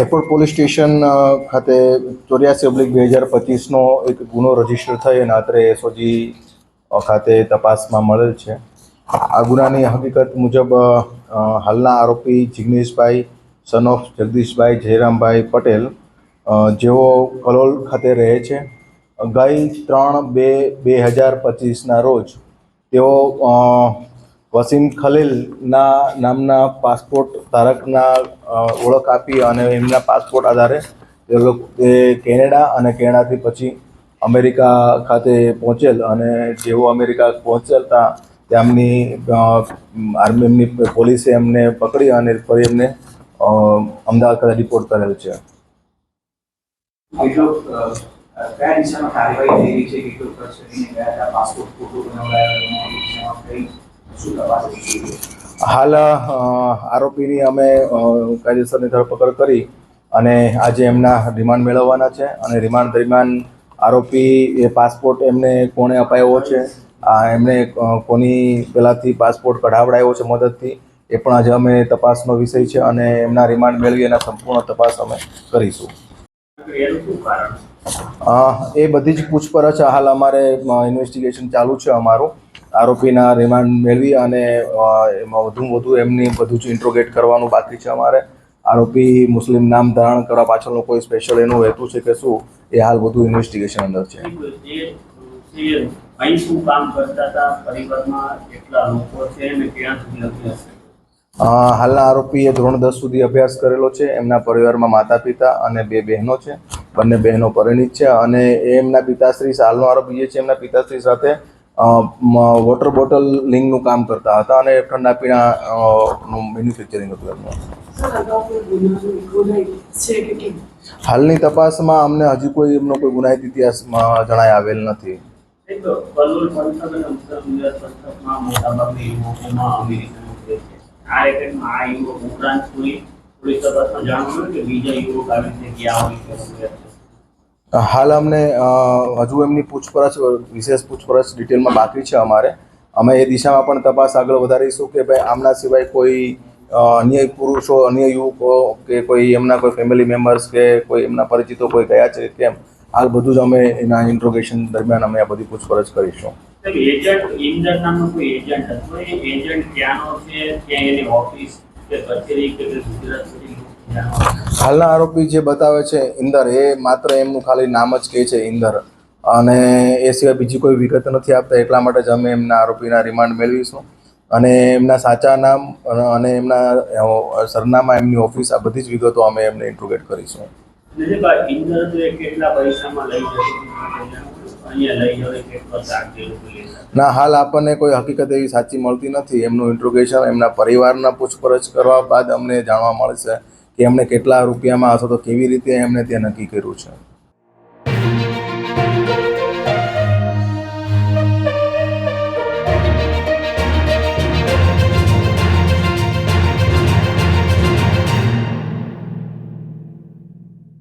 Airport police station ખાતે ચોર્યાસી oblique બે હજાર પચીસનો એક ગુનો રજિસ્ટર થઈ અને આત્રે એસઓજી ખાતે તપાસમાં મળેલ છે. આ ગુનાની હકીકત મુજબ હાલના આરોપી જિગ્નેશભાઈ સન ઓફ જગદીશભાઈ જયરામભાઈ પટેલ જેઓ કલોલ ખાતે રહે છે. ગઈ ત્રણ બે બે હજાર પચીસના રોજ તેઓ વસીમ ખલીલના નામના પાસપોર્ટ ધારકના ઓળખ આપી અને એમના પાસપોર્ટ આધારે એ લોકો, એ કેનેડા અને કેનેડાથી પછી અમેરિકા ખાતે પહોંચેલ અને જેવો અમેરિકા પહોંચેલતા તેમની આર્મી એમની પોલીસે એમને પકડી અને ફરી એમને અમદાવાદ ખાતે રિપોર્ટ કરેલ છે. કાર્યવાહી છે? હાલ આરોપીની અમે કાયદેસરની ધરપકડ કરી અને આજે એમના રિમાન્ડ મેળવવાના છે અને રિમાન્ડ દરમિયાન આરોપી એ પાસપોર્ટ એમને કોણે અપાયો છે, આ એમણે કોની પહેલાંથી પાસપોર્ટ કઢાવડાયો છે મદદથી, એ પણ આજે અમે તપાસનો વિષય છે અને એમના રિમાન્ડ મેળવી એના સંપૂર્ણ તપાસ અમે કરીશું. એ બધી જ પૂછપરછ હાલ અમારે ઇન્વેસ્ટિગેશન ચાલુ છે અમારું. આરોપીના રિમાન્ડ મેળવી અને એમાં વધુ વધુ એમની બધું જ ઇન્ટ્રોગેટ કરવાનું બાકી છે અમારે. આરોપી મુસ્લિમ નામ ધારણ કરવા પાછળનો કોઈ સ્પેશિયલ એનું હેતુ છે કે શું એ હાલ બધું ઇન્વેસ્ટિગેશન અંદર છે. હાલના આરોપીએ ધોરણ દસ સુધી અભ્યાસ કરેલો છે એમના પરિવારમાં માતા પિતા અને બે બહેનો છે બંને બહેનો પરિણીત છે અને એમના પિતાશ્રી હાલનો આરોપી જે છે એમના પિતાશ્રી સાથે વોટર બોટલ લિંગનું કામ કરતા હતા અને ઠંડા પીણા નું મેન્યુફેક્ચરિંગ હતું એમનું. હાલની તપાસમાં અમને હજી કોઈ એમનો કોઈ ગુનાહિત ઇતિહાસમાં જણાય આવેલ નથી. આ રેકેટમાં આ યુવક ઉપરાંત કોઈ પોલીસ તપાસમાં જાણવા મળ્યું કે બીજા યુવક આવી રીતે ગયા હોય? હાલ અમને હજુ એમની પૂછપરછ, વિશેષ પૂછપરછ ડિટેલમાં બાકી છે અમારે. અમે એ દિશામાં પણ તપાસ આગળ વધારીશું કે ભાઈ આમના સિવાય કોઈ અન્ય પુરુષો, અન્ય યુવકો કે કોઈ એમના કોઈ ફેમિલી મેમ્બર્સ કે કોઈ એમના પરિચિતો કોઈ ગયા છે કેમ? હાલ બધું જ અમે એના ઇન્ટ્રોગેશન દરમિયાન અમે આ બધી પૂછપરછ કરીશું. એજન્ટ ઇન્દર નામનો કોઈ એજન્ટ હતો? એ એજન્ટ ક્યાંનો છે? ક્યાં એની ઓફિસ હાલના આરોપી જે બતાવે છે ઇન્દર, એ માત્ર એમનું ખાલી નામ જ કહે છે ઇન્દર. અને એ સિવાય બીજી કોઈ વિગત નથી આપતા, એટલા માટે જ અમે એમના આરોપીના રિમાન્ડ મેળવીશું. અને એમના સાચા નામ અને- એમના સરનામા એમની ઓફિસ, આ બધી જ વિગતો અમે એમને ઇન્ટ્રોગેટ કરીશું. અને જે બા- ઇન્દર તો કેટલા પૈસામાં લઈ લેતા ના, હાલ આપણને કોઈ હકીકત એવી સાચી મળતી નથી. એમનું ઇન્ટ્રોગેશન એમના પરિવારના પૂછપરછ કરવા બાદ અમને જાણવા મળશે કે એમણે કેટલા રૂપિયામાં અથવા તો કેવી રીતે એમણે તે નક્કી કર્યું છે.